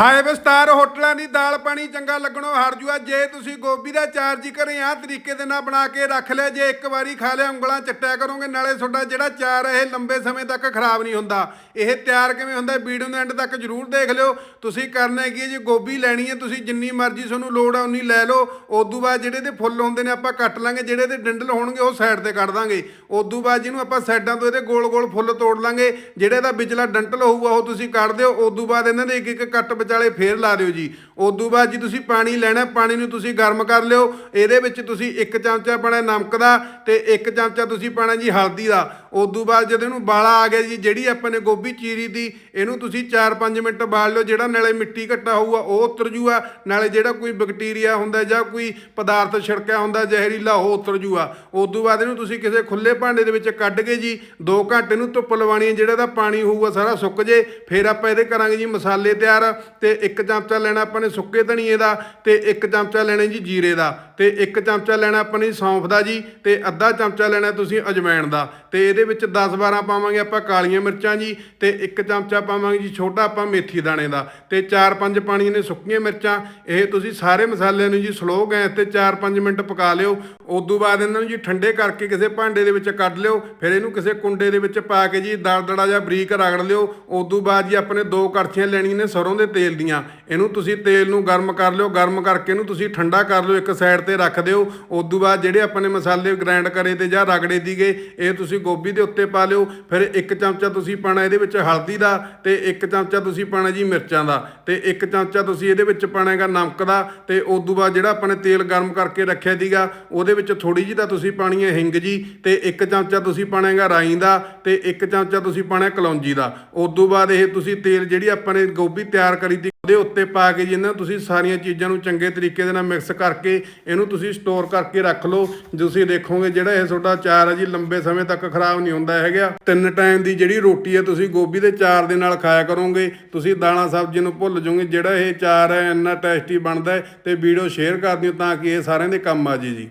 Five star ਹੋਟਲਾਂ ਦੀ ਦਾਲ ਪਾਣੀ ਚੰਗਾ ਲੱਗਣੋਂ ਹਟ ਜੂਆ। ਜੇ ਤੁਸੀਂ ਗੋਭੀ ਦਾ ਚਾਰ ਜੀ ਘਰੇ ਆਹ ਤਰੀਕੇ ਦੇ ਨਾਲ ਬਣਾ ਕੇ ਰੱਖ ਲਿਆ। ਜੇ ਇੱਕ ਵਾਰੀ ਖਾ ਲਿਆ, ਉਂਗਲਾਂ ਚੱਟਿਆ ਕਰੋਗੇ। ਨਾਲੇ ਤੁਹਾਡਾ ਜਿਹੜਾ ਚਾਰ ਹੈ ਇਹ ਲੰਬੇ ਸਮੇਂ ਤੱਕ ਖਰਾਬ ਨਹੀਂ ਹੁੰਦਾ। ਇਹ ਤਿਆਰ ਕਿਵੇਂ ਹੁੰਦਾ ਵੀਡੀਓ ਦੇ ਐਂਡ ਤੱਕ ਜਰੂਰ ਦੇਖ ਲਿਓ। ਤੁਸੀਂ ਕਰਨਾ ਕੀ ਹੈ? ਜੇ ਗੋਭੀ ਲੈਣੀ ਹੈ, ਤੁਸੀਂ ਜਿੰਨੀ ਮਰਜ਼ੀ ਤੁਹਾਨੂੰ ਲੋੜ ਆ, ਉਨੀ ਲੈ ਲਓ। ਉਦੋਂ ਬਾਅਦ ਜਿਹੜੇ ਦੇ ਫੁੱਲ ਹੁੰਦੇ ਨੇ, ਆਪਾਂ ਕੱਟ ਲਾਂਗੇ। ਜਿਹੜੇ ਦੇ ਡੰਡਲ ਹੋਣਗੇ, ਉਹ ਸਾਈਡ ਤੇ ਕੱਢ ਦਾਂਗੇ। ਉਦੋਂ ਬਾਅਦ ਜਿਹਨੂੰ ਆਪਾਂ ਸਾਈਡਾਂ ਤੋਂ ਇਹਦੇ ਗੋਲ-ਗੋਲ ਫੁੱਲ ਤੋੜ ਲਾਂਗੇ, ਜਿਹੜੇ ਦਾ ਵਿਚਲਾ ਡੰਟਲ ਹੋਊਗਾ, ਉਹ ਤੁਸੀਂ ਕੱਢ ਦਿਓ। ਉਦੋਂ ਬਾਅਦ ਇਹਨਾਂ ਦੇ ਇੱਕ ਇੱਕ ਕੱਟ ਵਿਚਾਲੇ ਫੇਰ ਲਾ ਦਿਓ ਜੀ। ਉਦੋਂ ਬਾਅਦ ਜੀ ਤੁਸੀਂ ਪਾਣੀ ਲੈਣਾ, ਪਾਣੀ ਨੂੰ ਤੁਸੀਂ ਗਰਮ ਕਰ ਲਿਓ। ਇਹਦੇ ਵਿੱਚ ਤੁਸੀਂ ਇੱਕ ਚਮਚਾ ਪਾਣਾ ਨਮਕ ਦਾ ਤੇ ਇੱਕ ਚਮਚਾ ਤੁਸੀਂ ਪਾਣਾ ਜੀ ਹਲਦੀ ਦਾ। ਉਦੋਂ ਬਾਅਦ ਜਦੋਂ ਇਹਨੂੰ ਬਾਲਾ ਆ ਗਿਆ ਜੀ, ਜਿਹੜੀ ਆਪਾਂ ਨੇ ਗੋਭੀ ਚੀਰੀ ਦੀ, ਇਹਨੂੰ ਤੁਸੀਂ 4-5 ਮਿੰਟ ਬਾਲ ਲਿਓ। ਜਿਹੜਾ ਨਾਲੇ ਮਿੱਟੀ ਘੱਟਾ ਹੋਊਗਾ, ਉਹ ਉਤਰ ਜੂਗਾ। ਨਾਲੇ ਜਿਹੜਾ ਕੋਈ ਬੈਕਟੀਰੀਆ ਹੁੰਦਾ ਜਾਂ ਕੋਈ ਪਦਾਰਥ ਛਿੜਕਿਆ ਹੁੰਦਾ, ਜ਼ਹਿਰੀਲਾ, ਉਹ ਉਤਰ ਜੂਗਾ। ਉਦੋਂ ਬਾਅਦ ਇਹਨੂੰ ਤੁਸੀਂ ਕਿਸੇ ਖੁੱਲੇ ਭਾਂਡੇ ਦੇ ਵਿੱਚ ਕੱਢ ਕੇ ਜੀ 2 ਘੰਟੇ ਨੂੰ ਧੁੱਪ ਲਵਾਣੀ ਹੈ। ਜਿਹੜਾ ਦਾ ਪਾਣੀ ਹੋਊਗਾ, ਸਾਰਾ ਸੁੱਕ ਜੇ। ਫਿਰ ਆਪਾਂ ਇਹਦੇ ਕਰਾਂਗੇ ਜੀ ਮਸਾਲੇ ਤਿਆਰ। ਤੇ ਇੱਕ ਚਮਚਾ ਲੈਣਾ ਆਪਾਂ ਨੇ ਸੁੱਕੇ ਧਨੀਏ ਦਾ ਤੇ ਇੱਕ ਚਮਚਾ ਲੈਣਾ ਜੀ ਜੀਰੇ ਦਾ ਤੇ ਇੱਕ ਚਮਚਾ ਲੈਣਾ ਆਪਾਂ ਨੇ ਸੌਂਫ ਦਾ ਜੀ ਤੇ ਅੱਧਾ ਚਮਚਾ ਲੈਣਾ ਤੁਸੀਂ ਅਜਵਾਇਣ ਦਾ ਤੇ ਇਹਦੇ ਵਿੱਚ 10 12 ਪਾਵਾਂਗੇ ਆਪਾਂ ਕਾਲੀਆਂ ਮਿਰਚਾਂ ਜੀ ਤੇ ਇੱਕ ਚਮਚਾ ਪਾਵਾਂਗੇ ਜੀ ਛੋਟਾ ਆਪਾਂ ਮੇਥੀ ਦਾਣੇ ਦਾ ਤੇ 4-5 ਪਾਣੀਆਂ ਨੇ ਸੁੱਕੀਆਂ ਮਿਰਚਾਂ, ਇਹ ਤੁਸੀਂ ਸਾਰੇ ਮਸਾਲਿਆਂ ਨੂੰ ਜੀ ਸਲੋ ਗੈਸ ਤੇ 4-5 ਮਿੰਟ ਪਕਾ ਲਿਓ। ਉਦੋਂ ਬਾਅਦ ਇਹਨਾਂ ਨੂੰ ਜੀ ਠੰਡੇ ਕਰਕੇ ਕਿਸੇ ਭਾਂਡੇ ਦੇ ਵਿੱਚ ਕੱਢ ਲਿਓ, ਫਿਰ ਇਹਨੂੰ ਕਿਸੇ ਕੁੰਡੇ ਦੇ ਵਿੱਚ ਪਾ ਕੇ ਜੀ ਦਰਦੜਾ ਜਾਂ ਬਰੀਕ ਰਗੜ ਲਿਓ। ਉਦੋਂ ਬਾਅਦ ਜੀ ਆਪਣੇ ਦੋ ਕੜਛੀਆਂ ਲੈਣੀਆਂ ਨੇ ਸਰੋਂ ਦੇ ਤੇਲ ਦੀਆਂ। ਇਹਨੂੰ ਤੁਸੀਂ ਤੇਲ ਨੂੰ ਗਰਮ ਕਰ ਲਿਓ, ਗਰਮ ਕਰਕੇ ਇਹਨੂੰ ਤੁਸੀਂ ਠੰਡਾ ਕਰ ਲਿਓ, ਇੱਕ ਸਾਈਡ ਤੇ ਰੱਖ ਦਿਓ। ਉਦੋਂ ਬਾਅਦ ਜਿਹੜੇ ਆਪਣੇ ਮਸਾਲੇ ਗ੍ਰਾਈਂਡ ਕਰੇ ਤੇ ਜਾਂ ਰਗੜੇ ਦੀਗੇ, ਇਹ ਤੁਸੀਂ ਗੋਭੀ ਦੇ ਉੱਤੇ ਪਾ ਲਿਓ। ਫਿਰ ਇੱਕ ਚਮਚਾ ਤੁਸੀਂ ਪਾਣਾ ਇਹਦੇ ਵਿੱਚ ਹਲਦੀ ਦਾ ਤੇ ਇੱਕ ਚਮਚਾ ਤੁਸੀਂ ਪਾਣਾ ਜੀ ਮਿਰਚਾਂ ਦਾ ਤੇ ਇੱਕ ਚਮਚਾ ਤੁਸੀਂ ਇਹਦੇ ਵਿੱਚ ਪਾਣਾ ਹੈਗਾ ਨਮਕ ਦਾ ਤੇ ਉਦੋਂ ਬਾਅਦ ਜਿਹੜਾ ਆਪਣੇ ਤੇਲ ਗਰਮ ਕਰਕੇ ਰੱਖਿਆ ਸੀਗਾ ਉਹਦੇ ਵਿੱਚ ਥੋੜੀ ਜਿਹੀ ਤਾਂ ਤੁਸੀਂ ਪਾਣੀ ਹੈ ਹਿੰਗ ਜੀ ਤੇ ਇੱਕ ਚਮਚਾ ਤੁਸੀਂ ਪਾਣਾ ਰਾਈ ਦਾ ਤੇ ਇੱਕ ਚਮਚਾ ਤੁਸੀਂ ਪਾਣਾ ਕਲੌਂਜੀ ਦਾ। ਉਦੋਂ ਬਾਅਦ ਇਹ ਤੁਸੀਂ ਤੇਲ ਜਿਹੜੀ ਆਪਾਂ ਨੇ ਗੋਭੀ ਤਿਆਰ ਕਰੀ ਦੀ ਉਹਦੇ ਉੱਤੇ ਪਾ ਕੇ ਜੀ ਇਹਨਾਂ ਤੁਸੀਂ ਸਾਰੀਆਂ ਚੀਜ਼ਾਂ ਨੂੰ ਚੰਗੇ ਤਰੀਕੇ ਦੇ ਨਾਲ ਮਿਕਸ ਕਰਕੇ ਇਹਨੂੰ ਤੁਸੀਂ ਸਟੋਰ ਕਰਕੇ ਰੱਖ ਲਓ। ਤੁਸੀਂ ਦੇਖੋਗੇ ਜਿਹੜਾ ਇਹ ਤੁਹਾਡਾ ਚਾਰ ਹੈ ਜੀ ਲੰਬੇ ਸਮੇਂ ਤੱਕ ਖਰਾਬ ਨਹੀਂ ਹੁੰਦਾ ਹੈਗਾ। ਤਿੰਨ ਟਾਈਮ ਦੀ ਜਿਹੜੀ ਰੋਟੀ ਹੈ ਤੁਸੀਂ ਗੋਭੀ ਦੇ ਚਾਰ ਦੇ ਨਾਲ ਖਾਇਆ ਕਰੋਗੇ। ਤੁਸੀਂ ਦਾਣਾ ਸਬਜ਼ੀ ਨੂੰ ਭੁੱਲ ਜਾਓਗੇ ਜਿਹੜਾ ਇਹ ਚਾਰ ਹੈ ਇੰਨਾ ਟੇਸਟੀ ਬਣਦਾ ਹੈ ਤੇ ਵੀਡੀਓ ਸ਼ੇਅਰ ਕਰ ਦਿਓ ਤਾਂ ਕਿ ਇਹ ਸਾਰਿਆਂ ਦੇ ਕੰਮ ਆ ਜੇ ਜੀ।